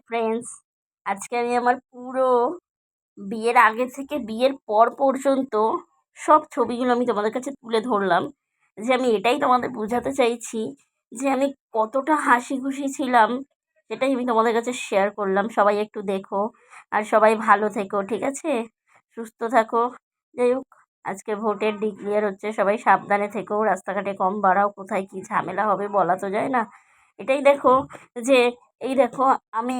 Friends আজকে আমি আমার পুরো বিয়ের আগে থেকে বিয়ের পর পর্যন্ত সব ছবিগুলো আমি তোমাদের কাছে তুলে ধরলাম। যে আমি এটাই তোমাদের বোঝাতে চাইছি যে আমি কতটা হাসি খুশি ছিলাম, সেটাই আমি তোমাদের কাছে শেয়ার করলাম। সবাই একটু দেখো আর সবাই ভালো থেকো, ঠিক আছে? সুস্থ থাকো। যাই হোক, আজকে ভোটের ডিক্লিয়ার হচ্ছে, সবাই সাবধানে থেকো। রাস্তাঘাটে কম বাড়াও, কোথায় কী ঝামেলা হবে বলা তো যায় না। এটাই দেখো যে, এই দেখো আমি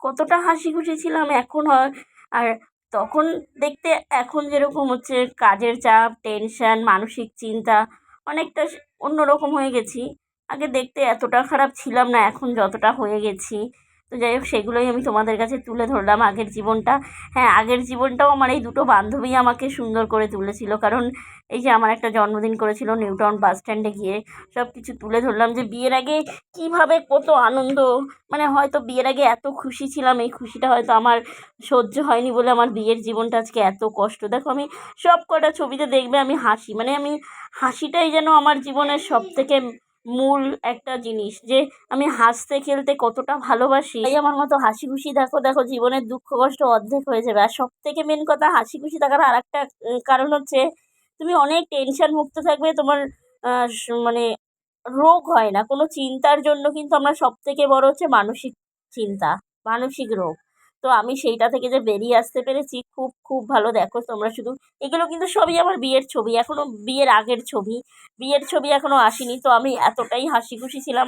কতটা হাসি খুশি ছিলাম এখন হয়। আর তখন দেখতে এখন যেরকম হচ্ছে কাজের চাপ টেনশন মানসিক চিন্তা অনেকটা অন্যরকম হয়ে গেছি। আগে দেখতে এতটা খারাপ ছিলাম না, এখন যতটা হয়ে গেছি। তো যাই হোক, সেগুলোই আমি তোমাদের কাছে তুলে ধরলাম আগের জীবনটা। হ্যাঁ আগের জীবনটাও আমার এই দুটো বান্ধবী আমাকে সুন্দর করে তুলেছিল। কারণ এই যে আমার একটা জন্মদিন করেছিল নিউটাউন বাস স্ট্যান্ডে গিয়ে সব কিছু তুলে ধরলাম যে বিয়ের আগে কীভাবে কত আনন্দ। মানে হয়তো বিয়ের আগে এত খুশি ছিলাম, এই খুশিটা হয়তো আমার সহ্য হয়নি বলে আমার বিয়ের জীবনটা আজকে এত কষ্ট। দেখো, আমি সব কটা ছবিতে দেখবে আমি হাসি। মানে আমি হাসিটাই যেন আমার জীবনের সব থেকে মূল একটা জিনিস যে আমি হাসতে খেলতে কতটা ভালোবাসি। এই আমার মতো হাসি খুশি দেখো দেখো জীবনের দুঃখ কষ্ট অর্ধেক হয়ে যাবে। আর সব থেকে মেন কথা হাসি খুশি থাকার আর একটা কারণ হচ্ছে তুমি অনেক টেনশন মুক্ত থাকবে, তোমার মানে রোগ হয় না। কোনো চিন্তার জন্য কিন্তু আমরা সব থেকে বড় হচ্ছে মানসিক চিন্তা, মানসিক রোগ। তো আমি সেইটা থেকে যে বেরিয়ে আসতে পেরেছি, খুব খুব ভালো। দেখো তোমরা শুধু, এগুলো কিন্তু সবই আমার বিয়ের ছবি এখনও বিয়ের আগের ছবি। বিয়ের ছবি এখনও আসেনি, তো আমি এতটাই হাসি খুশি ছিলাম।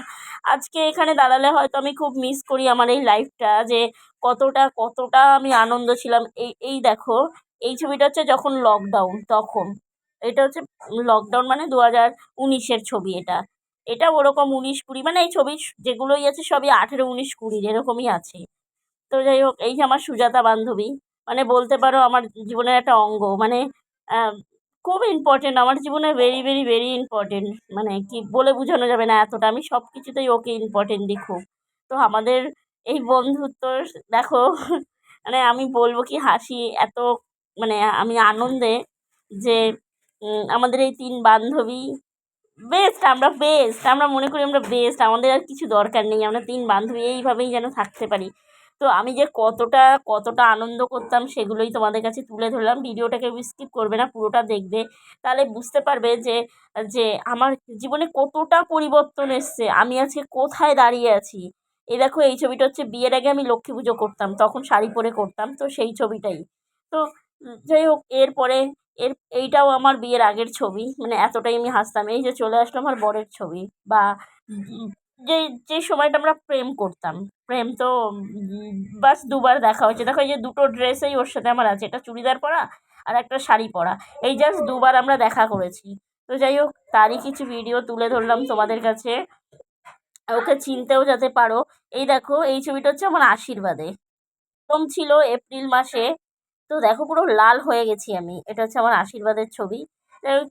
আজকে এখানে দাঁড়ালে হয়তো আমি খুব মিস করি আমার এই লাইফটা যে কতটা কতটা আমি আনন্দ ছিলাম। এই এই দেখো, এই ছবিটা হচ্ছে যখন লকডাউন তখন। এটা হচ্ছে লকডাউন মানে দু হাজার উনিশের ছবি এটা। এটা ওরকম উনিশ কুড়ি মানে এই ছবি যেগুলোই আছে সবই আঠেরো, উনিশ কুড়ির, এরকমই আছে। তো যাই হোক, এই যে আমার সুজাতা বান্ধবী মানে বলতে পারো আমার জীবনের একটা অঙ্গ মানে খুব ইম্পর্টেন্ট আমার জীবনে ভেরি ভেরি ভেরি ইম্পর্টেন্ট মানে কি বলে বোঝানো যাবে না এতটা, আমি সব কিছুতেই ওকে ইম্পর্টেন্ট দিই খুব তো আমাদের এই বন্ধুত্ব দেখো মানে আমি বলব কি হাসি এত মানে আমি আনন্দে যে আমাদের এই তিন বান্ধবী বেস্ট আমরা বেস্ট আমরা মনে করি আমরা বেস্ট আমাদের আর কিছু দরকার নেই, আমরা তিন বান্ধবী এইভাবেই যেন থাকতে পারি। তো আমি যে কতটা কতটা আনন্দ করতাম সেগুলোই তোমাদের কাছে তুলে ধরলাম। ভিডিওটাকে স্কিপ করবে না, পুরোটা দেখবে। তাহলে বুঝতে পারবে যে যে আমার জীবনে কতটা পরিবর্তন এসছে। আমি আজকে কোথায় দাঁড়িয়ে আছি? এ দেখো, এই ছবিটা হচ্ছে বিয়ের আগে আমি লক্ষ্মী পুজো করতাম, তখন শাড়ি পরে করতাম, তো সেই ছবিটাই। তো যাই হোক, এরপরে, এর, এইটাও আমার বিয়ের আগের ছবি। মানে এতটাই আমি হাসতাম। এই যে চলে আসলো আমার বরের ছবি বা যেই যে সময়টা আমরা প্রেম করতাম। প্রেম তো বাস দুবার দেখা হয়েছে। দেখো এই যে দুটো ড্রেসেই ওর সাথে আমার আছে। একটা চুড়িদার পরা আর একটা শাড়ি পরা। এই জাস্ট দুবার আমরা দেখা করেছি। তো যাই হোক, তারই কিছু ভিডিও তুলে ধরলাম তোমাদের কাছে। ওকে চিনতেও যাতে পারো। এই দেখো, এই ছবিটা হচ্ছে আমার আশীর্বাদে। প্রথম ছিল এপ্রিল মাসে। তো দেখো পুরো লাল হয়ে গেছি আমি। এটা হচ্ছে আমার আশীর্বাদের ছবি।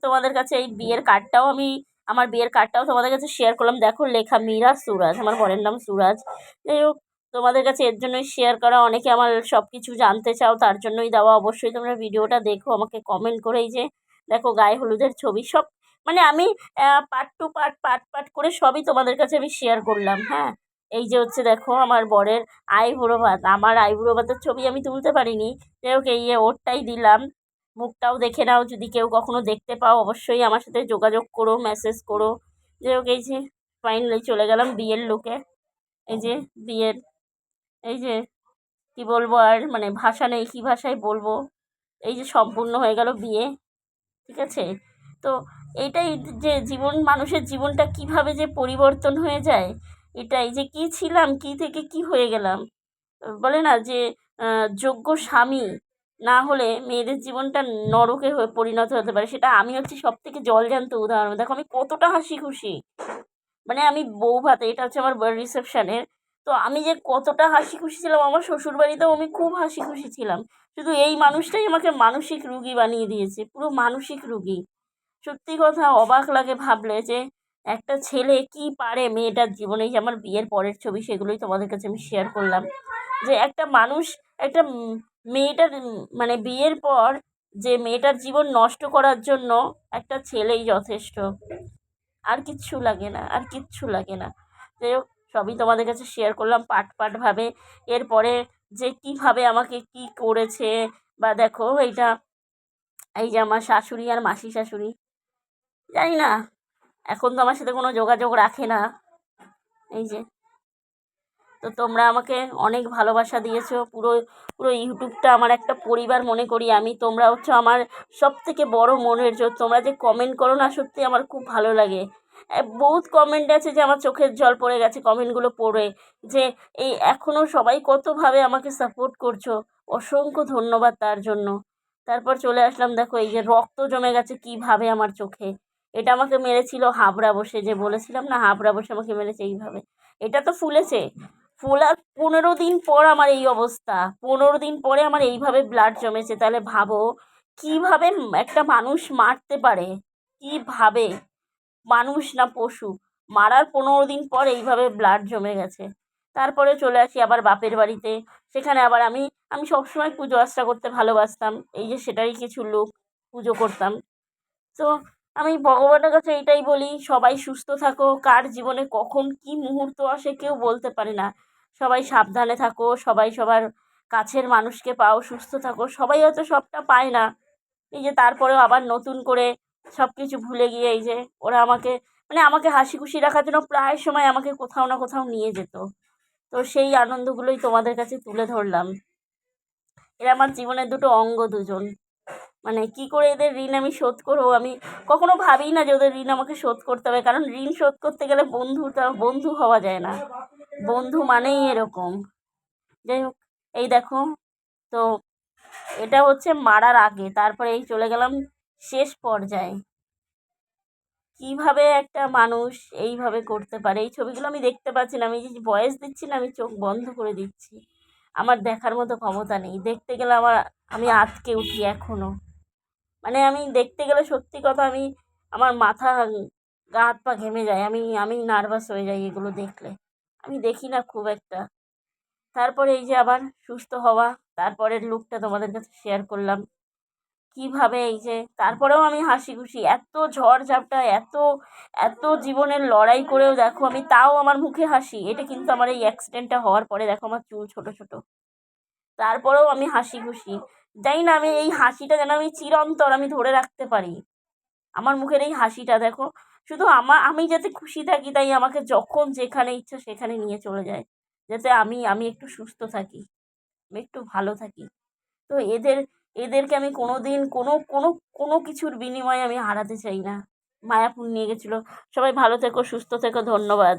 তোমাদের কাছে এই বিয়ের কার্ডটাও আমি আমার বিয়ের কার্ডটাও তোমাদের কাছে শেয়ার করলাম। দেখো, লেখা মীরা সুরাজ, আমার বরের নাম সুরাজ। যাই হোক, তোমাদের কাছে এর জন্যই শেয়ার করা। অনেকে আমার সব কিছু জানতে চাও, তার জন্যই দেওয়া। অবশ্যই তোমরা ভিডিওটা দেখো, আমাকে কমেন্ট করে যে, দেখো গায়ে হলুদের ছবি। সব মানে আমি part two part part part করে সবই তোমাদের কাছে আমি শেয়ার করলাম হ্যাঁ? এই যে হচ্ছে দেখো, আমার বরের আইবুড়ো ভাত। আমার আইবুড়ো ভাতের ছবি আমি তুলতে পারিনি। যাই হোক, এই ওরটাই দিলাম। মুখটাও দেখে নাও, যদি কেউ কখনো দেখতে পাও, অবশ্যই আমার সাথে যোগাযোগ করো মেসেজ করো। যাই হোক, এই যে ফাইনালি চলে গেলাম বিয়ের লোকে এই যে বিয়ের, এই যে কি বলব আর মানে ভাষা নেই, কী ভাষায় বলব? এই যে সম্পূর্ণ হয়ে গেল বিয়ে, ঠিক আছে? তো এইটাই যে জীবন, মানুষের জীবনটা কীভাবে যে পরিবর্তন হয়ে যায় এটাই যে কী ছিলাম, কী থেকে কি হয়ে গেলাম? বলে না যে যোগ্য স্বামী না হলে মেয়েদের জীবনটা নরকে হয়ে পরিণত হতে পারে। সেটা আমি হচ্ছি সব থেকে জল জলজান্ত উদাহরণ। দেখো, আমি কতটা হাসি খুশি মানে আমি বউ ভাতে, এটা হচ্ছে আমার রিসেপশানের তো আমি যে কতটা হাসি খুশি ছিলাম, আমার শ্বশুরবাড়িতেও আমি খুব হাসি খুশি ছিলাম। শুধু এই মানুষটাই আমাকে মানসিক রুগী বানিয়ে দিয়েছে, পুরো মানসিক রুগী। সত্যি কথা, অবাক লাগে ভাবলে যে একটা ছেলে কি পারে মেয়েটার জীবনে। যে আমার বিয়ের পরের ছবি, সেগুলোই তোমাদের কাছে আমি শেয়ার করলাম। যে একটা মানুষ, একটা মেয়েটার মানে বিয়ের পর যে মেয়েটার জীবন নষ্ট করার জন্য একটা ছেলেই যথেষ্ট। আর কিচ্ছু লাগে না, আর কিচ্ছু লাগে না। যাই হোক, সবই তোমাদের কাছে শেয়ার করলাম পার্ট পার্টভাবে এরপরে যে কীভাবে আমাকে কী করেছে, বা দেখো এইটা, এই যে আমার শাশুড়ি আর মাসি শাশুড়ি। জানি না, এখন তো আমার সাথে কোনো যোগাযোগ রাখে না। এই যে তো তোমরা আমাকে অনেক ভালোবাসা দিয়েছ। পুরো পুরো ইউটিউবটা আমার একটা পরিবার মনে করি। আমি তোমরা হচ্ছে আমার সব থেকে বড় মনের জোর। তোমরা যে কমেন্ট করো না, সত্যি আমার খুব ভালো লাগে। বহুত কমেন্ট আছে যে আমার চোখের জল পড়ে গেছে কমেন্টগুলো পড়ে। যে এই এখনও সবাই কতভাবে আমাকে সাপোর্ট করছ। অসংখ্য ধন্যবাদ তার জন্য। তারপর চলে আসলাম, দেখো এই যে রক্ত জমে গেছে কীভাবে আমার চোখে। এটা আমাকে মেরেছিল হাবড়া বসে, যে বলেছিলাম না হাবড়া বসে আমাকে মেরেছে এইভাবে। এটা তো ফুলেছে। ফোলার পনেরো দিন পর আমার এই অবস্থা। পনেরো দিন পরে আমার এইভাবে ব্লাড জমেছে। তাহলে ভাবো, কীভাবে একটা মানুষ মারতে পারে? কীভাবে? মানুষ না পশু। মারার পনেরো দিন পর এইভাবে ব্লাড জমে গেছে। তারপরে চলে আসি আবার বাপের বাড়িতে। সেখানে আবার আমি আমি সবসময় পুজো আচ্চা করতে ভালোবাসতাম। এই যে সেটারই কিছু লোক পুজো করতাম। তো আমি ভগবানের কাছে এইটাই বলি, সবাই সুস্থ থাকো। কার জীবনে কখন কী মুহূর্ত আসে কেউ বলতে পারে না। সবাই সাবধানে থাকো, সবাই সবার কাছের মানুষকে পাও, সুস্থ থাকো। সবাই হয়তো সবটা পায় না। এই যে তারপরেও আবার নতুন করে সব কিছু ভুলে গিয়ে এই যে ওরা আমাকে মানে আমাকে হাসি খুশি রাখার জন্য প্রায় সময় আমাকে কোথাও না কোথাও নিয়ে যেত। তো সেই আনন্দগুলোই তোমাদের কাছে তুলে ধরলাম। এরা আমার জীবনের দুটো অঙ্গ দুজন। মানে কি করে এদের ঋণ আমি শোধ করব? আমি কখনো ভাবি না যে ওদের ঋণ আমাকে শোধ করতে হবে। কারণ ঋণ শোধ করতে গেলে বন্ধুটা, বন্ধু হওয়া যায় না। বন্ধু মানেই এরকম। যাই হোক, এই দেখো, তো এটা হচ্ছে মারার আগে, তারপরে এই চলে গেলাম শেষ পর্যায়ে। কীভাবে একটা মানুষ এইভাবে করতে পারে? এই ছবিগুলো আমি দেখতে পাচ্ছি না, আমি যে বয়স দিচ্ছি না, আমি চোখ বন্ধ করে দিচ্ছি। আমার দেখার মতো ক্ষমতা নেই। দেখতে গেলে আমার, আমি আটকে উঠি এখনও মানে আমি দেখতে গেলে সত্যি কথা আমি, আমার মাথা গা হাত পা ঘেমে যায়। আমি আমি নার্ভাস হয়ে যাই এগুলো দেখলে। আমি দেখি না খুব একটা। তারপরে এই যে আবার সুস্থ হওয়া, তারপরের লুকটা তোমাদের কাছে শেয়ার করলাম। কীভাবে এই যে, তারপরেও আমি হাসি খুশি এত ঝড় ঝাপটা এত এত জীবনের লড়াই করেও দেখো আমি তাও আমার মুখে হাসি। এটা কিন্তু আমার এই অ্যাক্সিডেন্টটা হওয়ার পরে দেখো আমার চুল ছোটো ছোটো। তারপরেও আমি হাসি খুশি জানি না আমি এই হাসিটা যেন আমি চিরন্তর আমি ধরে রাখতে পারি। আমার মুখের এই হাসিটা দেখো শুধু আমার আমি যাতে খুশি থাকি তাই আমাকে যখন যেখানে ইচ্ছা সেখানে নিয়ে চলে যায়। যাতে আমি আমি একটু সুস্থ থাকি, আমি একটু ভালো থাকি। তো এদের, এদেরকে আমি কোনো দিন কোনো কোনো কোনো কিছুর বিনিময়ে আমি হারাতে চাই না। মায়াপুর নিয়ে গেছিল। সবাই ভালো থেকো, সুস্থ থেকো, ধন্যবাদ।